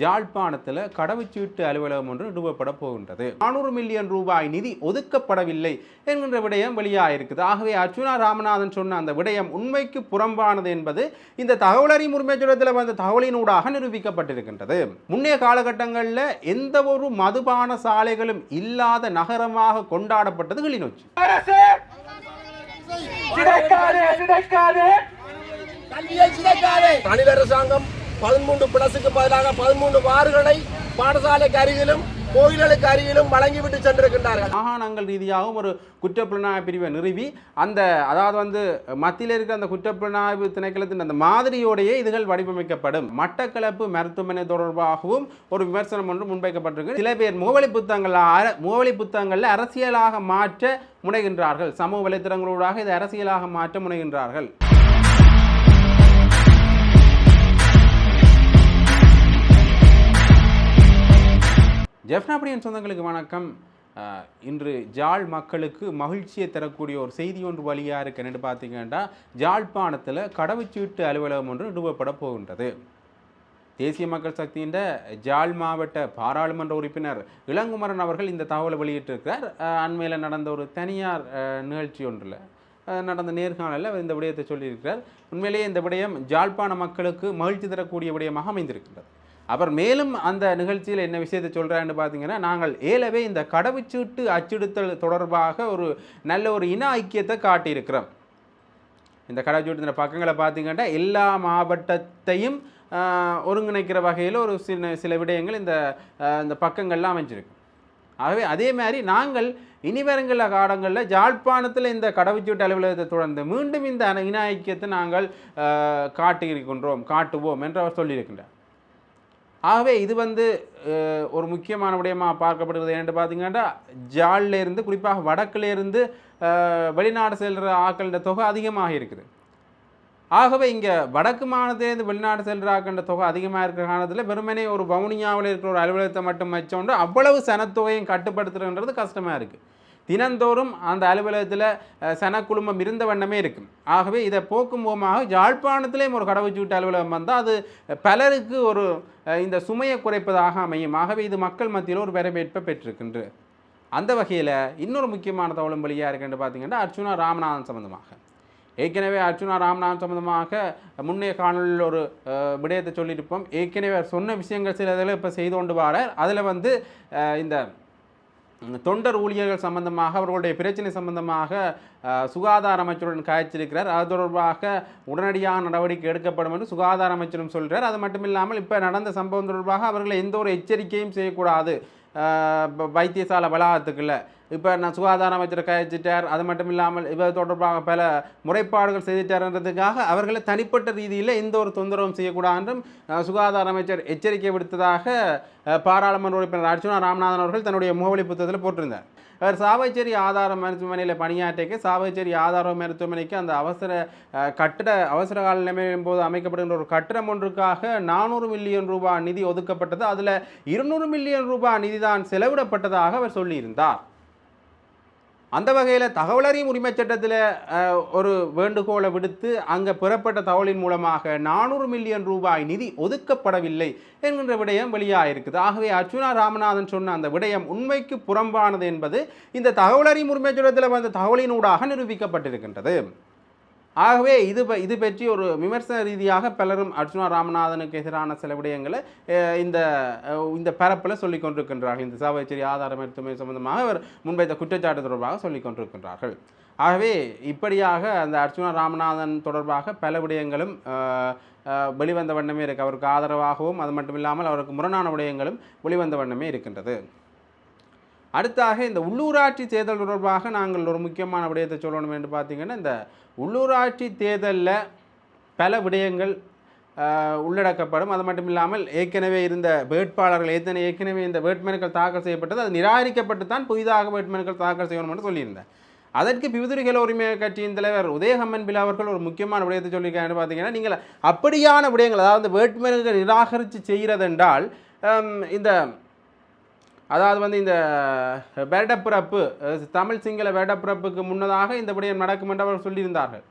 ஜாழ்ப்பாணத்தில் கடவுச்சீட்டு அலுவலகம் ஒன்று நிறுவப்பட போகின்றது. நானூறு மில்லியன் ரூபாய் நிதி ஒதுக்கப்படவில்லை என்கின்ற விடயம் வெளியாயிருக்குது. ஆகவே அர்ச்சுனா ராமநாதன் சொன்ன அந்த விடயம் உண்மைக்கு புறம்பானது என்பது இந்த தகவலறி உரிமைச்சட்டத்தில் வந்த தகவலினூடாக நிரூபிக்கப்பட்டிருக்கின்றது. முன்னைய காலகட்டங்களில் எந்த ஒரு மதுபான சாலைகளும் இல்லாத நகரமாக கொண்டாடப்பட்டது கிளிநொச்சி. அரசாங்கம் பதிமூன்று பிளஸுக்கு பதிலாக பதிமூன்று வார்களை பாடசாலைக்கு அருகிலும் கோயில்களுக்கு அருகிலும் வழங்கிவிட்டு சென்றிருக்கின்றார்கள். மாகாணங்கள் ரீதியாகவும் ஒரு குற்றப்புலனாய்வு பிரிவை நிறுவி அந்த அதாவது வந்து மத்தியில் இருக்கிற அந்த குற்றப்புலனாய்வு திணைக்களத்தின் அந்த மாதிரியோடையே இதுகள் வடிவமைக்கப்படும். மட்டக்களப்பு மருத்துவமனை தொடர்பாகவும் ஒரு விமர்சனம் ஒன்று முன்வைக்கப்பட்டிருக்கு. சில பேர் முகவலி புத்தகங்கள் அர- முகவலி புத்தகங்களில் அரசியலாக மாற்ற முனைகின்றார்கள். சமூக வலைத்தளங்களூடாக இதை அரசியலாக மாற்ற முனைகின்றார்கள். ஜெஃப்னாபடியன் சொந்தங்களுக்கு வணக்கம். இன்று ஜாழ் மக்களுக்கு மகிழ்ச்சியை தரக்கூடிய ஒரு செய்தி ஒன்று வழியாக இருக்கேன் பார்த்தீங்கன்னா ஜாழ்ப்பாணத்தில் கடவுச்சீட்டு அலுவலகம் ஒன்று நிறுவப்பட போகின்றது. தேசிய மக்கள் சக்தியின் ஜாழ் மாவட்ட பாராளுமன்ற உறுப்பினர் இளங்குமரன் அவர்கள் இந்த தகவலை வெளியிட்டிருக்கிறார். அண்மையில் நடந்த ஒரு தனியார் நிகழ்ச்சி ஒன்றில் நடந்த நேர்காணலில் அவர் இந்த விடயத்தை சொல்லியிருக்கிறார். உண்மையிலேயே இந்த விடயம் ஜாழ்ப்பாண மக்களுக்கு மகிழ்ச்சி தரக்கூடிய விடயமாக அமைந்திருக்கின்றது. அவர் மேலும் அந்த நிகழ்ச்சியில் என்ன விஷயத்தை சொல்கிறான்னு பார்த்தீங்கன்னா நாங்கள் ஏலவே இந்த கடவுச்சீட்டு அச்சிடுத்தல் தொடர்பாக ஒரு நல்ல ஒரு இன ஐக்கியத்தை காட்டியிருக்கிறோம். இந்த கடவுச்சீட்டு பக்கங்களை பார்த்தீங்கன்னா எல்லா மாவட்டத்தையும் ஒருங்கிணைக்கிற வகையில் ஒரு சில சில விடயங்கள் இந்த இந்த பக்கங்கள்லாம் அமைஞ்சிருக்கு. ஆகவே அதே மாதிரி நாங்கள் இனி வருங்கிற காலங்களில் ஜாழ்ப்பாணத்தில் இந்த கடவுச்சீட்டு அலுவலகத்தை தொடர்ந்து மீண்டும் இந்த இன ஐக்கியத்தை நாங்கள் காட்டியிருக்கின்றோம் காட்டுவோம் என்று அவர் சொல்லியிருக்கின்றார். ஆகவே இது வந்து ஒரு முக்கியமான விடயமாக பார்க்கப்படுகிறது. என்று பார்த்தீங்கன்னா ஜால்ல இருந்து குறிப்பாக வடக்குலேருந்து வெளிநாடு செல்கிற ஆக்களின் தொகை அதிகமாக இருக்குது. ஆகவே இங்கே வடக்கு மாநிலத்திலேருந்து வெளிநாடு செல்கிற ஆக்கின்ற தொகை அதிகமாக இருக்கிற காரணத்தில் வெறுமனே ஒரு வவுனியாவில் இருக்கிற ஒரு அலுவலகத்தை மட்டும் வச்சோண்டு அவ்வளவு சனத்தொகையும் கட்டுப்படுத்துறன்றது கஷ்டமாக இருக்குது. தினந்தோறும் அந்த அலுவலகத்தில் சனக்குழுமம் இருந்த வண்ணமே இருக்கும். ஆகவே இதை போக்கும் முகமாக யாழ்ப்பாணத்திலேயும் ஒரு கடவுச்சீட்டு அலுவலகம் வந்தால் அது பலருக்கு ஒரு இந்த சுமையை குறைப்பதாக அமையும். ஆகவே இது மக்கள் மத்தியில் ஒரு வரவேற்பை பெற்றிருக்கின்றது அந்த வகையில் இன்னொரு முக்கியமான தகவலும் வழியாக இருக்குன்னு பார்த்தீங்கன்னா அர்ச்சுனா ராமநாதன் சம்மந்தமாக ஏற்கனவே அர்ச்சுனா ராமநாதன் சம்பந்தமாக முன்னைய காணொலியில் ஒரு விடயத்தை சொல்லியிருப்போம். ஏற்கனவே அவர் சொன்ன விஷயங்கள் சில இதில் இப்போ செய்து கொண்டு வர அதில் வந்து இந்த தொண்டர் ஊழியர்கள் சம்பந்தமாக அவர்களுடைய பிரச்சனை சம்பந்தமாக சுகாதார அமைச்சருடன் காய்ச்சிருக்கிறார். அது தொடர்பாக உடனடியாக நடவடிக்கை எடுக்கப்படும் என்று சுகாதார அமைச்சரும் சொல்கிறார் அது மட்டும் இல்லாமல் இப்போ நடந்த சம்பவம் தொடர்பாக அவர்களை எந்த ஒரு எச்சரிக்கையும் செய்யக்கூடாது. வைத்தியசாலை வளாகத்துக்குள்ள. இப்போ நான் சுகாதார அமைச்சரை கழிச்சிட்டார். அது மட்டும் இல்லாமல் இவர் தொடர்பாக பல முறைப்பாடுகள் செய்துட்டார்ன்றதுக்காக அவர்களை தனிப்பட்ட ரீதியில் எந்த ஒரு தொந்தரவும் செய்யக்கூடாது என்றும் சுகாதார அமைச்சர் எச்சரிக்கை விடுத்ததாக பாராளுமன்ற உறுப்பினர் அர்ச்சுனா ராமநாதன் அவர்கள் தன்னுடைய முகவலி புத்தகத்தில் போட்டிருந்தார். அவர் சாவைச்சேரி ஆதார மருத்துவமனையில் பணியாற்றிக்க சாவைச்சேரி ஆதார மருத்துவமனைக்கு அந்த அவசர கட்டட கட்டிட அவசர கால நிலைமையின் போது அமைக்கப்படுகின்ற ஒரு கட்டிடம் ஒன்றுக்காக நானூறு மில்லியன் ரூபாய் நிதி ஒதுக்கப்பட்டது. அதில் இருநூறு மில்லியன் ரூபாய் நிதி தான் செலவிடப்பட்டதாக அவர் சொல்லியிருந்தார். அந்த வகையில் தகவலறியும் உரிமை சட்டத்தில் ஒரு வேண்டுகோளை விடுத்து அங்கே பெறப்பட்ட தகவலின் மூலமாக நானூறு மில்லியன் ரூபாய் நிதி ஒதுக்கப்படவில்லை என்கின்ற விடயம் வெளியாயிருக்குது. ஆகவே அர்ச்சுனா ராமநாதன் சொன்ன அந்த விடயம் உண்மைக்கு புறம்பானது என்பது இந்த தகவலறியும் உரிமைச் சட்டத்தில் வந்த தகவலினூடாக நிரூபிக்கப்பட்டிருக்கின்றது. ஆகவே இது இது பற்றி ஒரு விமர்சன ரீதியாக பலரும் அர்ச்சுனா ராமநாதனுக்கு எதிரான சில விடயங்களை இந்த இந்த பரப்பில் சொல்லிக் கொண்டிருக்கின்றார்கள். இந்த சாவச்சேரி ஆதாரம் எடுத்துமை சம்பந்தமாக அவர் முன்வைத்த குற்றச்சாட்டு தொடர்பாக சொல்லிக் கொண்டிருக்கின்றார்கள். ஆகவே இப்படியாக அந்த அர்ச்சுனா ராமநாதன் தொடர்பாக பல விடயங்களும் வெளிவந்த வண்ணமே இருக்கு. அவருக்கு ஆதரவாகவும் அது மட்டும் இல்லாமல் அவருக்கு முரணான விடயங்களும் வெளிவந்த வண்ணமே இருக்கின்றது. அடுத்தாக இந்த உள்ளூராட்சி தேர்தல் தொடர்பாக நாங்கள் ஒரு முக்கியமான விடயத்தை சொல்லணும் என்று பார்த்தீங்கன்னா இந்த உள்ளூராட்சி தேர்தலில் பல விடயங்கள் உள்ளடக்கப்படும். அது மட்டும் இல்லாமல் ஏற்கனவே இருந்த வேட்பாளர்கள் ஏற்கனவே ஏற்கனவே இந்த வேட்புமனுக்கள் தாக்கல் செய்யப்பட்டது அது நிராகரிக்கப்பட்டு தான் புதிதாக வேட்புமனுக்கள் தாக்கல் செய்யணும் என்று சொல்லியிருந்தேன். அதற்கு பிவிதுரிகள் உரிமை கட்சியின் தலைவர் உதயகம்மன் பில் அவர்கள் ஒரு முக்கியமான விடயத்தை சொல்லியிருக்காங்கன்னு பார்த்தீங்கன்னா நீங்கள் அப்படியான விடயங்கள் அதாவது வேட்புமனுக்கள் நிராகரித்து செய்கிறதென்றால் இந்த அதாவது வந்து இந்த வருடப்பிறப்பு தமிழ் சிங்கள வருடப்பிறப்புக்கு முன்னதாக இந்த விடயம் நடக்கும் என்று அவர்கள் சொல்லியிருந்தார்கள்.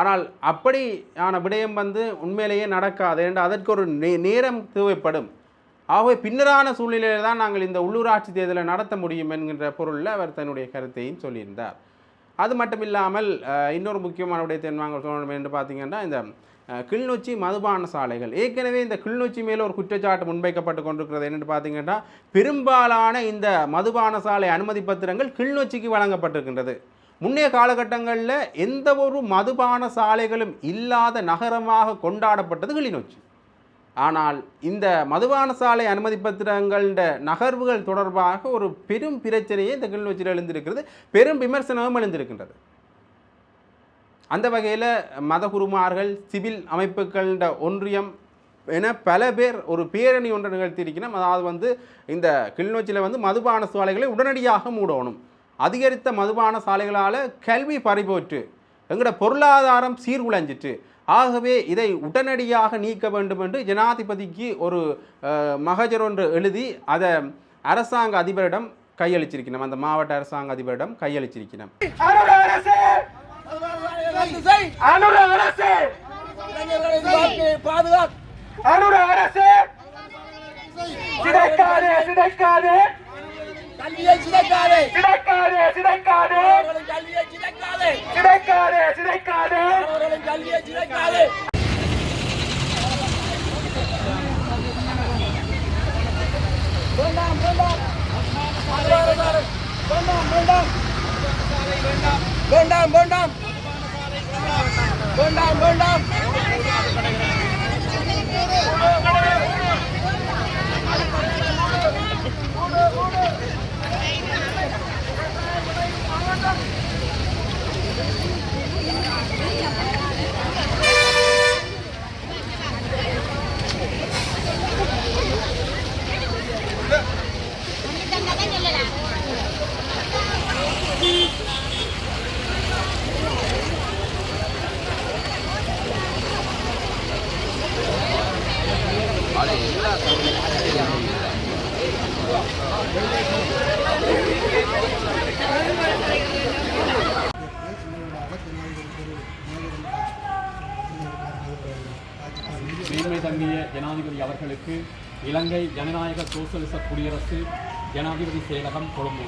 ஆனால் அப்படியான விடயம் வந்து உண்மையிலேயே நடக்காது என்று அதற்கு ஒரு நே நேரம் தேவைப்படும். ஆகவே பின்னரான சூழ்நிலையில் தான் நாங்கள் இந்த உள்ளூராட்சி தேர்தலை நடத்த முடியும் என்கின்ற பொருளில் அவர் தன்னுடைய கருத்தையும் சொல்லியிருந்தார். அது மட்டும் இல்லாமல் இன்னொரு முக்கியமான விடயத்தை நாங்கள் சொல்லணும் என்று பார்த்தீங்கன்னா இந்த கிளிநொச்சி மதுபான சாலைகள். ஏற்கனவே இந்த கிளிநொச்சி மேலே ஒரு குற்றச்சாட்டு முன்வைக்கப்பட்டு கொண்டிருக்கிறது. என்னென்னு பார்த்தீங்கன்னா பெரும்பாலான இந்த மதுபான சாலை அனுமதி பத்திரங்கள் கிளிநொச்சிக்கு வழங்கப்பட்டிருக்கின்றது. முன்னைய காலகட்டங்களில் எந்த ஒரு மதுபான சாலைகளும் இல்லாத நகரமாக கொண்டாடப்பட்டது கிளிநொச்சி. ஆனால் இந்த மதுபான சாலை அனுமதி பத்திரங்கள நகர்வுகள் தொடர்பாக ஒரு பெரும் பிரச்சனையே இந்த கிளிநொச்சியில் எழுந்திருக்கிறது. பெரும் விமர்சனமும் எழுந்திருக்கின்றது. அந்த வகையில் மதகுருமார்கள் சிவில் அமைப்புகள ஒன்றியம் என பல பேர் ஒரு பேரணி ஒன்றை நிகழ்த்தியிருக்கணும் அதாவது வந்து இந்த கிளிநொச்சியில் வந்து மதுபான சாலைகளை உடனடியாக மூடணும். அதிகரித்த மதுபான சாலைகளால் கல்வி பறிபோற்று எங்களோட பொருளாதாரம் சீர்குலைஞ்சிட்டு ஆகவே இதை உடனடியாக நீக்க வேண்டும் என்று ஜனாதிபதிக்கு ஒரு மகஜர் ஒன்று எழுதி அதை அரசாங்க அதிபரிடம் கையளிச்சிருக்கணும் அந்த மாவட்ட அரசாங்க அதிபரிடம் கையளிச்சிருக்கணும் அனுர அரசு. செய். அனுர அரசு. சிதைக்காதே சிதைக்காதே. கல்வியை சிதைக்காதே. சிதைக்காதே சிதைக்காதே. கல்வியை சிதைக்காதே. சிதைக்காதே சிதைக்காதே. கல்வியை சிதைக்காதே. வேண்டாம் வேண்டாம். வேண்டாம் வேண்டாம். வேண்டாம் வேண்டாம். வேண்டாம் வேண்டாம் வேண்டாம் மேன்மை தங்கிய ஜனாதிபதி அவர்களுக்கு இலங்கை ஜனநாயக சோசலிச குடியரசு ஜனாதிபதி செயலகம் கொழும்பு.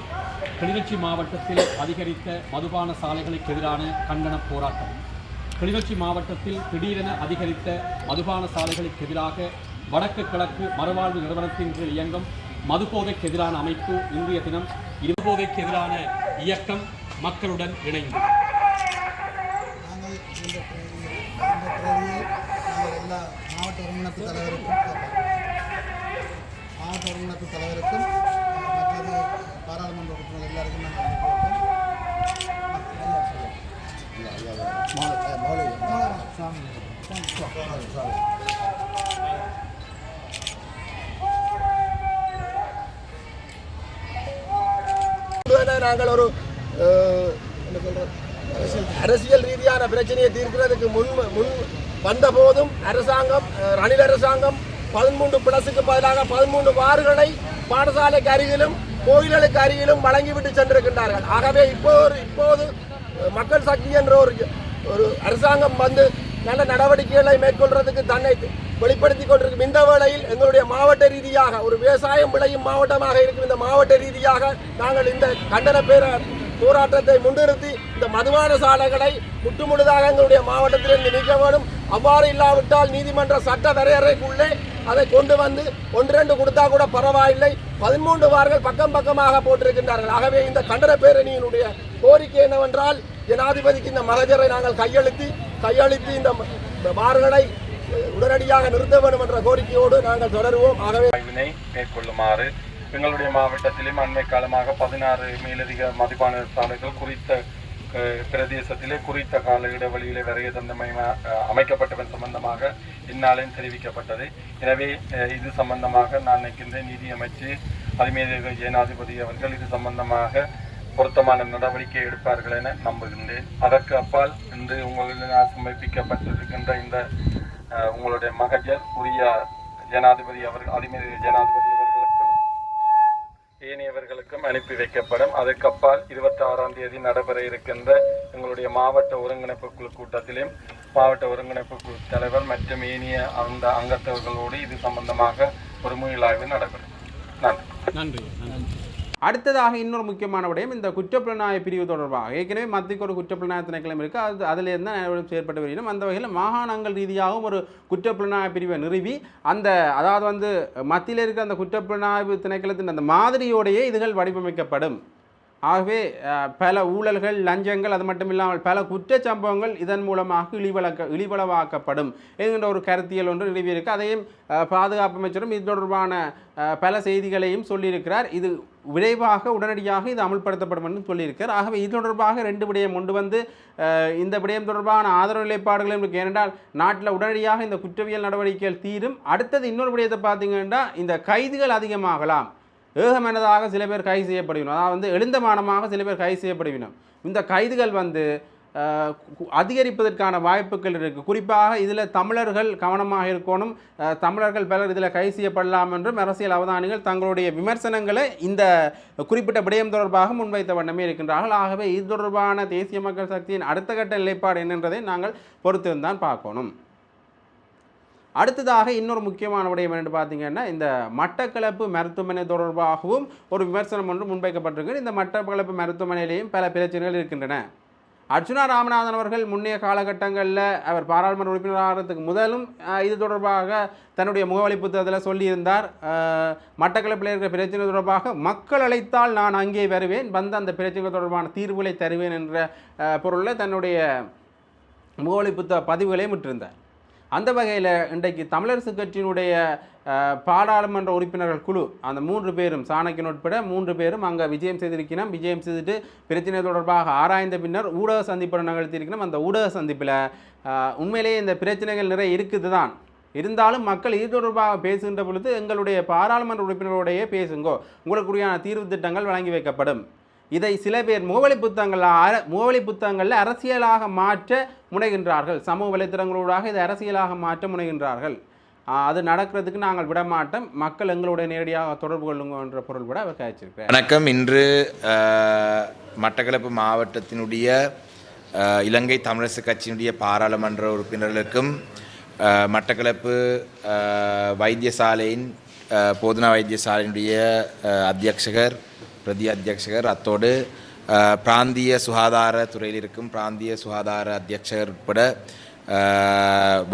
கிளிநொச்சி மாவட்டத்தில் அதிகரித்த மதுபான சாலைகளுக்கு எதிரான கண்டன போராட்டம். கிளிநொச்சி மாவட்டத்தில் திடீரென அதிகரித்த மதுபான சாலைகளுக்கு எதிராக வடக்கு கிழக்கு மறுவாழ்வு நிறுவனத்தின் கீழ் இயங்கும் மதுபோதைக்கு எதிரான அமைப்பு இன்றைய தினம் இருபோதைக்கு எதிரான இயக்கம் மக்களுடன் இணைந்து. நாங்கள் இந்த பிரதியில் நாங்கள் எல்லா மாவட்ட ஒருங்கிணைப்பு தலைவருக்கும் தலைவருக்கும் மற்றது பாராளுமன்ற உறுப்பினர் எல்லாருக்கும் நாங்கள் ஒரு அரசியல் ரீதியான பிரச்சனையை தீர்க்கிறதுக்கு முன் முன் வந்தபோதும் அரசாங்கம் ரணில் அரசாங்கம் பதிமூன்று பிளஸுக்கு பதிலாக பதிமூன்று வார்களை பாடசாலைக்கு அருகிலும் கோயில்களுக்கு அருகிலும் வழங்கிவிட்டு சென்றிருக்கின்றார்கள். ஆகவே இப்போது இப்போது மக்கள் சக்தி என்ற ஒரு ஒரு அரசாங்கம் வந்து நல்ல நடவடிக்கைகளை மேற்கொள்றதுக்கு தன்னை வெளிப்படுத்தி கொண்டிருக்கும். இந்த வேளையில் எங்களுடைய மாவட்ட ரீதியாக ஒரு விவசாயம் விளையும் மாவட்டமாக இருக்கும் இந்த மாவட்ட ரீதியாக நாங்கள் இந்த கண்டன பேர போராட்டத்தை முன்னிறுத்தி இந்த மதுபான சாலைகளை முற்றுமுழுதாக எங்களுடைய மாவட்டத்திலிருந்து நீக்க வேண்டும். அவ்வாறு இல்லாவிட்டால் நீதிமன்ற சட்ட வரையறைக்குள்ளே அதை கொண்டு வந்து ஒன்று கொடுத்தா கூட பரவாயில்லை. பதிமூன்று வார்கள் பக்கம் பக்கமாக போட்டிருக்கின்றார்கள். ஆகவே இந்த கண்டன பேரணியினுடைய கோரிக்கை என்னவென்றால் ஜனாதிபதிக்கு இந்த மகஜரை நாங்கள் கையெழுத்தி கையளித்து இந்த வார்களை உடனடியாக நிறுத்த வேண்டும் என்ற கோரிக்கையோடு நாங்கள் தொடருவோம். ஆகவே மேற்கொள்ளுமாறு எங்களுடைய மாவட்டத்திலும் அண்மை காலமாக பதினாறு மேலதிக மதிப்பான சாலைகள் குறித்த பிரதேசத்திலே குறித்த கால இடைவெளியிலே வரைய தந்தமை அமைக்கப்பட்டவன் சம்பந்தமாக இந்நாளில் தெரிவிக்கப்பட்டது. எனவே இது சம்பந்தமாக நான் நினைக்கின்ற நிதியமைச்சு அமைச்சு ஜனாதிபதி அவர்கள் இது சம்பந்தமாக பொருத்தமான நடவடிக்கை எடுப்பார்கள் என நம்புகின்றேன். அதற்கு அப்பால் இன்று உங்களிடம் சமர்ப்பிக்கப்பட்டிருக்கின்ற இந்த உங்களுடைய மகஜர் உரிய ஜனாதிபதி அவர்கள் அதிமதி ஜனாதிபதி ஏனையவர்களுக்கும் அனுப்பி வைக்கப்படும். அதுக்கப்பால் இருபத்தி ஆறாம் தேதி நடைபெற இருக்கின்ற எங்களுடைய மாவட்ட ஒருங்கிணைப்பு குழு கூட்டத்திலும் மாவட்ட ஒருங்கிணைப்பு குழு தலைவர் மற்றும் ஏனைய அந்த அங்கத்தவர்களோடு இது சம்பந்தமாக ஒரு மீளாய்வு நடைபெறும். நன்றி. நன்றி. நன்றி. அடுத்ததாக இன்னொரு முக்கியமான விடயம் இந்த குற்றப்புலனாய பிரிவு தொடர்பாக. ஏற்கனவே மத்திய ஒரு குற்றப்புலனாய திணைக்களம் இருக்குது அது அதிலிருந்து நடவடிக்கை செயற்பட்டு வருகிறோம். அந்த வகையில் மாகாணங்கள் ரீதியாகவும் ஒரு குற்றப்புலனாய பிரிவை நிறுவி அந்த அதாவது வந்து மத்தியில் இருக்கிற அந்த குற்றப்புலனாய்வு திணைக்களத்தின் அந்த மாதிரியோடையே இதுகள் வடிவமைக்கப்படும். ஆகவே பல ஊழல்கள் லஞ்சங்கள் அது மட்டும் இல்லாமல் பல குற்றச்சம்பவங்கள் இதன் மூலமாக இழிவளக்க இழிவளவாக்கப்படும் என்கின்ற ஒரு கருத்தியல் ஒன்று நிறுவியிருக்கு அதையும் பாதுகாப்பு அமைச்சரும் இது தொடர்பான பல செய்திகளையும் சொல்லியிருக்கிறார். இது விரைவாக உடனடியாக இது அமல்படுத்தப்படும் என்று சொல்லியிருக்கார் ஆகவே இது தொடர்பாக ரெண்டு விடயம் கொண்டு வந்து இந்த விடயம் தொடர்பான ஆதரவு நிலைப்பாடுகளும் இருக்கு ஏனென்றால் நாட்டில் உடனடியாக இந்த குற்றவியல் நடவடிக்கைகள் தீரும். அடுத்தது இன்னொரு விடயத்தை பார்த்தீங்கன்னா இந்த கைதுகள் அதிகமாகலாம். ஏகமனதாக சில பேர் கைது செய்யப்படுவினோம் அதாவது வந்து எழுந்தமானமாக சில பேர் கைது செய்யப்படுவினோம் இந்த கைதுகள் வந்து அதிகரிப்பதற்கான வாய்ப்புகள் இருக்குது குறிப்பாக இதில் தமிழர்கள் கவனமாக இருக்கணும். தமிழர்கள் பலர் இதில் கைது செய்யப்படலாம் என்றும் அரசியல் அவதானிகள் தங்களுடைய விமர்சனங்களை இந்த குறிப்பிட்ட விடயம் தொடர்பாக முன்வைத்த வண்ணமே இருக்கின்றார்கள். ஆகவே இது தொடர்பான தேசிய மக்கள் சக்தியின் அடுத்த கட்ட நிலைப்பாடு என்னன்றதை நாங்கள் பொறுத்திருந்தான் பார்க்கணும். அடுத்ததாக இன்னொரு முக்கியமான விடயம் என்று பார்த்தீங்கன்னா இந்த மட்டக்களப்பு மருத்துவமனை தொடர்பாகவும் ஒரு விமர்சனம் ஒன்று முன்வைக்கப்பட்டிருக்கு இந்த மட்டக்களப்பு மருத்துவமனையிலேயும் பல பிரச்சனைகள் இருக்கின்றன. அர்ச்சுனா ராமநாதன் அவர்கள் முன்னைய காலகட்டங்களில் அவர் பாராளுமன்ற உறுப்பினராகிறதுக்கு முதலும் இது தொடர்பாக தன்னுடைய முகவலி புத்தகத்தில் சொல்லியிருந்தார். மட்டக்களப்பில் இருக்கிற பிரச்சனை தொடர்பாக மக்கள் அழைத்தால் நான் அங்கே வருவேன் வந்து அந்த பிரச்சனைகள் தொடர்பான தீர்வுகளை தருவேன் என்ற பொருளில் தன்னுடைய முகவலி புத்தக பதிவுகளையும் விட்டிருந்தார். அந்த வகையில் இன்றைக்கு தமிழரசு கட்சியினுடைய பாராளுமன்ற உறுப்பினர்கள் குழு அந்த மூன்று பேரும் சாணக்கியன் உட்பட மூன்று பேரும் அங்கே விஜயம் செய்திருக்கணும். விஜயம் செய்துட்டு பிரச்சனை தொடர்பாக ஆராய்ந்த பின்னர் ஊடக சந்திப்பு நிகழ்த்தியிருக்கணும். அந்த ஊடக சந்திப்பில் உண்மையிலேயே இந்த பிரச்சனைகள் நிறைய இருக்குது தான் இருந்தாலும் மக்கள் இது தொடர்பாக பேசுகின்ற பொழுது எங்களுடைய பாராளுமன்ற உறுப்பினரோடையே பேசுங்கோ. உங்களுக்குரியான தீர்வு திட்டங்கள் வழங்கி வைக்கப்படும். இதை சில பேர் முகவலி புத்தகங்கள் அர- முகவலி புத்தகங்களில் அரசியலாக மாற்ற முனைகின்றார்கள். சமூக வலைத்தளங்களூடாக இதை அரசியலாக மாற்ற முனைகின்றார்கள். அது நடக்கிறதுக்கு நாங்கள் விடமாட்டோம். மக்கள் எங்களுடைய நேரடியாக தொடர்பு கொள்ளுங்கன்ற பொருள் கூட அவர் காய்ச்சிருக்கிறார் வணக்கம். இன்று மட்டக்களப்பு மாவட்டத்தினுடைய இலங்கை தமிழரசு கட்சியினுடைய பாராளுமன்ற உறுப்பினர்களுக்கும் மட்டக்களப்பு வைத்தியசாலையின் போதனா வைத்தியசாலையினுடைய அத்தியட்சகர் பிரதி அத்தியட்சகர். அத்தோடு பிராந்திய சுகாதார துறையில் இருக்கும் பிராந்திய சுகாதார அத்தியட்சகர் உட்பட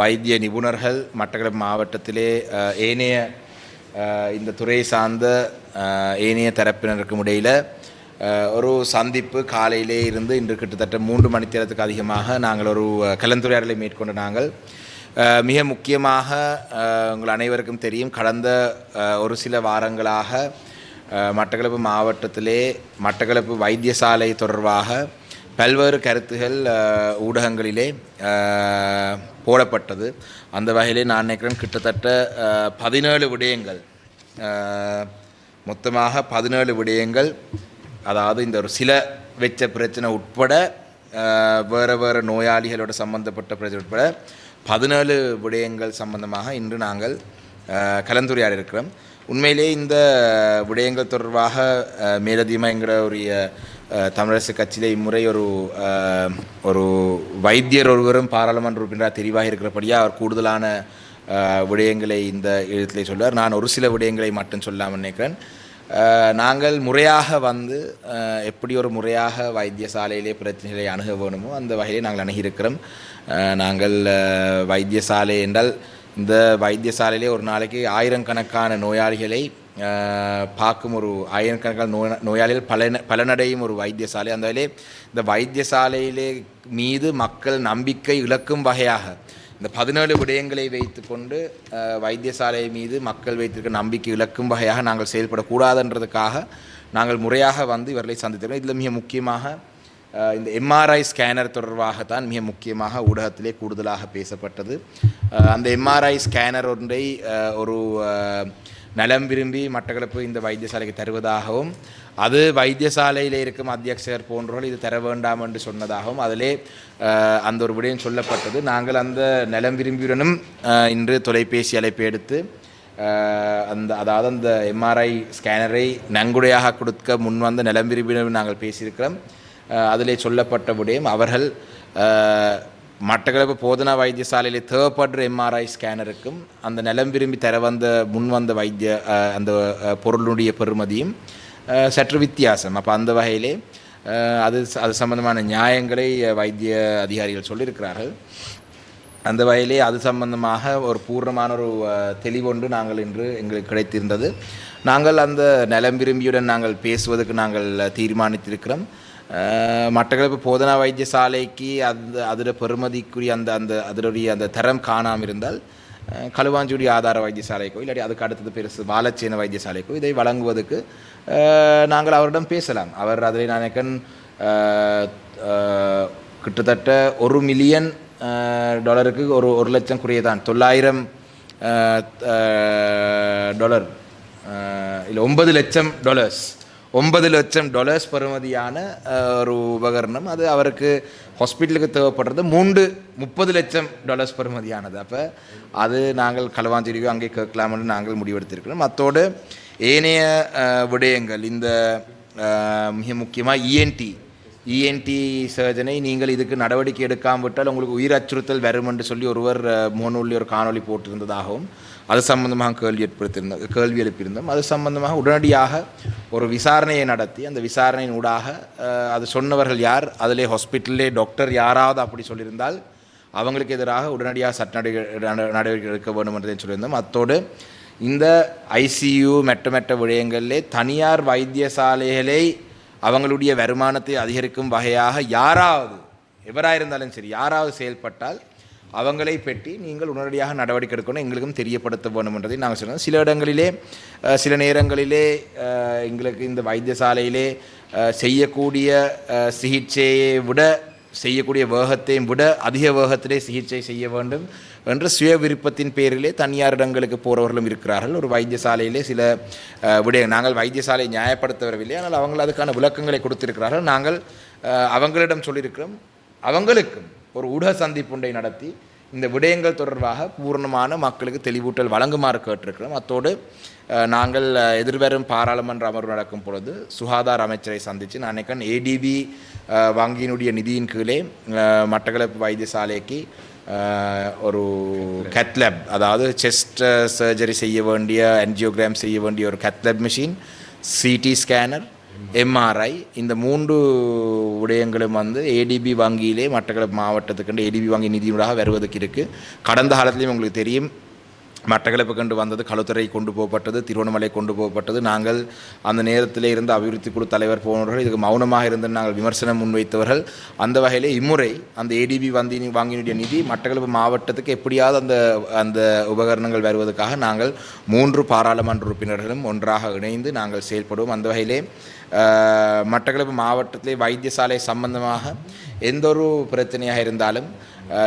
வைத்திய நிபுணர்கள் மட்டக்களப்பு மாவட்டத்திலே ஏனைய இந்த துறை சார்ந்த ஏனைய தரப்பினருக்கும் இடையில் ஒரு சந்திப்பு காலையிலே இருந்து இன்று கிட்டத்தட்ட மூன்று மணித்தேரத்துக்கு அதிகமாக நாங்கள் ஒரு கலந்துரையாடலை மேற்கொண்ட நாங்கள். மிக முக்கியமாக உங்கள் அனைவருக்கும் தெரியும் கடந்த ஒரு சில வாரங்களாக மட்டக்களப்பு மாவட்டத்திலே மட்டக்களப்பு வைத்தியசாலை தொடர்பாக பல்வேறு கருத்துகள் ஊடகங்களிலே போடப்பட்டது. அந்த வகையிலே நான் நினைக்கிறேன் கிட்டத்தட்ட பதினேழு விடயங்கள் மொத்தமாக பதினேழு விடயங்கள் அதாவது இந்த ஒரு சில வெச்ச பிரச்சனை உட்பட வேறு வேறு நோயாளிகளோட சம்பந்தப்பட்ட பிரச்சனை உட்பட பதினேழு விடயங்கள் சம்பந்தமாக இன்று நாங்கள் கலந்துரையாட கலந்துரையாடி இருக்கிறோம் உண்மையிலே இந்த விடயங்கள் தொடர்பாக மேலதிகமாக என்கிற தமிழரசு கட்சியில் இம்முறை ஒரு ஒரு வைத்தியர் ஒருவரும் பாராளுமன்ற உறுப்பினராக தெரிவாக இருக்கிறபடியாக அவர் கூடுதலான விடயங்களை இந்த எழுத்திலே சொல்வார் நான் ஒரு சில விடயங்களை மட்டும் சொல்லாமல் நினைக்கிறேன். நாங்கள் முறையாக வந்து எப்படி ஒரு முறையாக வைத்தியசாலையிலே பிரச்சனைகளை அணுக வேணுமோ அந்த வகையிலே நாங்கள் அணுகியிருக்கிறோம். நாங்கள் வைத்தியசாலை என்றால் இந்த வைத்தியசாலையிலே ஒரு நாளைக்கு ஆயிரக்கணக்கான நோயாளிகளை பார்க்கும் ஒரு ஆயிரக்கணக்கான நோய் நோயாளிகள் பலன பலனடையும் ஒரு வைத்தியசாலை. அந்த வகையிலே இந்த வைத்தியசாலையிலே மீது மக்கள் நம்பிக்கை இழக்கும் வகையாக இந்த பதினேழு விடயங்களை வைத்துக்கொண்டு வைத்தியசாலை மீது மக்கள் வைத்திருக்க நம்பிக்கை இழக்கும் வகையாக நாங்கள் செயல்படக்கூடாதுன்றதுக்காக நாங்கள் முறையாக வந்து இவர்களை சந்தித்திருக்கோம் இதில் மிக முக்கியமாக இந்த எம்ஆர்ஐ ஸ்கேனர் தொடர்பாகத்தான் மிக முக்கியமாக ஊடகத்திலே கூடுதலாக பேசப்பட்டது. அந்த எம்ஆர்ஐ ஸ்கேனர் ஒன்றை ஒரு நலம் விரும்பி மட்டக்களப்பு இந்த வைத்தியசாலைக்கு தருவதாகவும் அது வைத்தியசாலையில் இருக்கும் அத்தியட்சர் போன்றவர்கள் இது தர வேண்டாம் என்று சொன்னதாகவும் அதிலே அந்த ஒரு விடயம் சொல்லப்பட்டது. நாங்கள் அந்த நலம் விரும்பியுடனும் இன்று தொலைபேசி அழைப்பு எடுத்து அந்த அதாவது அந்த எம்ஆர்ஐ ஸ்கேனரை நன்கொடையாக கொடுக்க முன்வந்த நலம் விரும்பியுடன் நாங்கள் பேசியிருக்கிறோம். அதிலே சொல்லப்பட்ட விடயம் அவர்கள் மட்டக்களப்பு போதனா வைத்தியசாலையில் தேவைப்படுற எம்ஆர்ஐ ஸ்கேனருக்கும் அந்த நிலம் விரும்பி தர வந்த முன் வந்த வைத்திய அந்த பொருளுடைய பெறுமதியும் சற்று வித்தியாசம் அப்போ அந்த வகையிலே அது அது சம்பந்தமான நியாயங்களை வைத்திய அதிகாரிகள் சொல்லியிருக்கிறார்கள் அந்த வகையிலே அது சம்பந்தமாக ஒரு பூர்ணமான ஒரு தெளிவொன்று நாங்கள் இன்று எங்களுக்கு கிடைத்திருந்தது நாங்கள் அந்த நலம் விரும்பியுடன் நாங்கள் பேசுவதற்கு நாங்கள் தீர்மானித்திருக்கிறோம் அஹ், மட்டக்களப்பு போதனா வைத்தியசாலைக்கு அந்த அதில் பெருமதிக்குரிய அந்த அந்த அதனுடைய அந்த தரம் காணாமல் இருந்தால் அஹ், களுவாஞ்சுடி ஆதார வைத்தியசாலைக்கோ இல்லாட்டி அதுக்கு அடுத்தது பெருசு வாலச்சேன வைத்தியசாலைக்கோ இதை வழங்குவதற்கு நாங்கள் அவரிடம் பேசலாம் அவர் அதில் நினைக்கன் கிட்டத்தட்ட ஒரு மில்லியன் டாலருக்கு ஒரு ஒரு லட்சம் குறைய தான் தொள்ளாயிரம் டாலர் இல்லை ஒன்பது லட்சம் டாலர்ஸ் ஒன்பது லட்சம் டாலர்ஸ் பெறுமதியான ஒரு உபகரணம். அது அவருக்கு ஹாஸ்பிட்டலுக்கு தேவைப்படுறது மூன்று முப்பது லட்சம் டாலர்ஸ் பெறுமதியானது அப்போ அது நாங்கள் களவாஞ்சிரிவோ அங்கே கேட்கலாம்னு நாங்கள் முடிவெடுத்திருக்கிறோம். அத்தோடு ஏனைய விடயங்கள் இந்த மிக முக்கியமாக இஎன்டி இஎன்டி சர்ஜனை நீங்கள் இதுக்கு நடவடிக்கை எடுக்காமல் விட்டால் உங்களுக்கு உயிர் அச்சுறுத்தல் வரும் என்று சொல்லி ஒருவர் அஹ், முகநூலில் ஒரு காணொளி போட்டிருந்ததாகவும் அது சம்பந்தமாக கேள்வி ஏற்படுத்தியிருந்தோம் கேள்வி எழுப்பியிருந்தோம். அது சம்பந்தமாக உடனடியாக ஒரு விசாரணையை நடத்தி அந்த விசாரணையின் ஊடாக அது சொன்னவர்கள் யார் அதிலே ஹாஸ்பிட்டல்லே டாக்டர் யாராவது அப்படி சொல்லியிருந்தால் அவங்களுக்கு எதிராக உடனடியாக சட்ட நடவடிக்கை நடவடிக்கை எடுக்க வேண்டும் என்றதை சொல்லியிருந்தோம். அத்தோடு இந்த ஐசியு மெட்ட மெட்ட விடயங்களிலே தனியார் வைத்தியசாலைகளை அவங்களுடைய வருமானத்தை அதிகரிக்கும் வகையாக யாராவது எவராக இருந்தாலும் சரி யாராவது செயல்பட்டால் அவங்களை பெட்டி நீங்கள் உடனடியாக நடவடிக்கை எடுக்கணும் எங்களுக்கும் தெரியப்படுத்த வேண்டும் என்றதை நாங்கள் சொன்னோம் சில இடங்களிலே சில நேரங்களிலே எங்களுக்கு இந்த வைத்தியசாலையிலே செய்யக்கூடிய சிகிச்சையை விட செய்யக்கூடிய வேகத்தையும் விட அதிக வேகத்திலே சிகிச்சை செய்ய வேண்டும் என்று சுய விருப்பத்தின் பேரிலே தனியார் இடங்களுக்கு போகிறவர்களும் இருக்கிறார்கள். ஒரு வைத்தியசாலையிலே சில அஹ், விடய நாங்கள் வைத்தியசாலை நியாயப்படுத்த வரவில்லை ஆனால் அவங்கள அதுக்கான விளக்கங்களை கொடுத்திருக்கிறார்கள். நாங்கள் அவங்களிடம் சொல்லியிருக்கிறோம். அவங்களுக்கும் ஒரு ஊடக சந்திப்புண்டை நடத்தி இந்த விடயங்கள் தொடர்பாக பூர்ணமான மக்களுக்கு தெளிவூட்டல் வழங்குமாறு கேட்டிருக்கிறோம். அத்தோடு நாங்கள் எதிர்வரும் பாராளுமன்ற அமர்வு நடக்கும் பொழுது சுகாதார அமைச்சரை சந்தித்து நான் நினைக்கிறேன் ஏடிபி வங்கியினுடைய நிதியின் கீழே மட்டக்களப்பு வைத்தியசாலைக்கு ஒரு கேத்லப் அதாவது செஸ்ட் சர்ஜரி செய்ய வேண்டிய என்ஜியோகிராம் செய்ய வேண்டிய ஒரு cath lab machine CT scanner MRI இந்த மூன்று விடயங்களும் வந்து ஏடிபி வங்கியிலே மட்டக்களப்பு மாவட்டத்துக்கு ஏடிபி வங்கி நிதியூடாக வருவதற்கு இருக்குது கடந்த காலத்துலேயும் உங்களுக்கு தெரியும் மட்டக்களப்பு கண்டு வந்தது களுத்துறை கொண்டு போகப்பட்டது திருவண்ணாமலை கொண்டு போகப்பட்டது. நாங்கள் அந்த நேரத்தில் இருந்த அபிவிருத்தி குழு தலைவர் போனவர்கள் இதுக்கு மௌனமாக இருந்து நாங்கள் விமர்சனம் முன்வைத்தவர்கள். அந்த வகையிலே இம்முறை அந்த ஏடிபி வந்தி வாங்கினுடைய நிதி மட்டக்களப்பு மாவட்டத்துக்கு எப்படியாவது அந்த அந்த உபகரணங்கள் வருவதற்காக நாங்கள் மூன்று பாராளுமன்ற உறுப்பினர்களும் ஒன்றாக இணைந்து நாங்கள் செயல்படுவோம். அந்த வகையிலே மட்டக்களப்பு மாவட்டத்திலே வைத்தியசாலை சம்பந்தமாக எந்த ஒரு பிரச்சனையாக இருந்தாலும்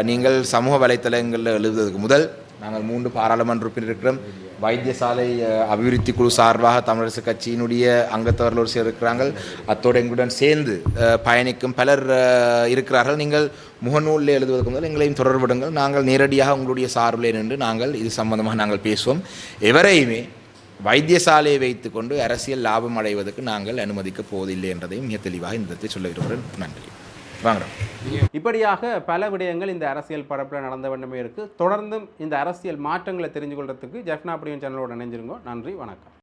நீங்கள் சமூக வலைத்தளங்களில் எழுதுவதற்கு முதல் நாங்கள் மூன்று பாராளுமன்ற உறுப்பினர் இருக்கிறோம். வைத்தியசாலை அபிவிருத்தி குழு சார்பாக தமிழரசு கட்சியினுடைய அங்கத்தவர்கள் ஒரு சிலர் இருக்கிறார்கள் அத்தோடு எங்களுடன் சேர்ந்து பயணிக்கும் பலர் இருக்கிறார்கள். நீங்கள் முகநூலில் எழுதுவதற்கு முதல் எங்களையும் தொடர்புடுங்கள் நாங்கள் நேரடியாக உங்களுடைய சார்பிலே நின்று நாங்கள் இது சம்பந்தமாக நாங்கள் பேசுவோம். எவரையுமே வைத்தியசாலையை வைத்துக்கொண்டு அரசியல் லாபம் அடைவதற்கு நாங்கள் அனுமதிக்கப் போவதில்லை என்றதையும் மிக தெளிவாக இந்த இடத்தில் சொல்ல விரும்புகிறேன். நன்றி. வாங்குறோம். இப்படியாக பல விடயங்கள் இந்த அரசியல் பரப்பில் நடந்த வண்ணமே இருக்குது தொடர்ந்தும் இந்த அரசியல் மாற்றங்களை தெரிஞ்சு கொள்றதுக்கு ஜெஃப்னா பிரியம் சேனலோட இணைஞ்சிருங்க நன்றி வணக்கம்.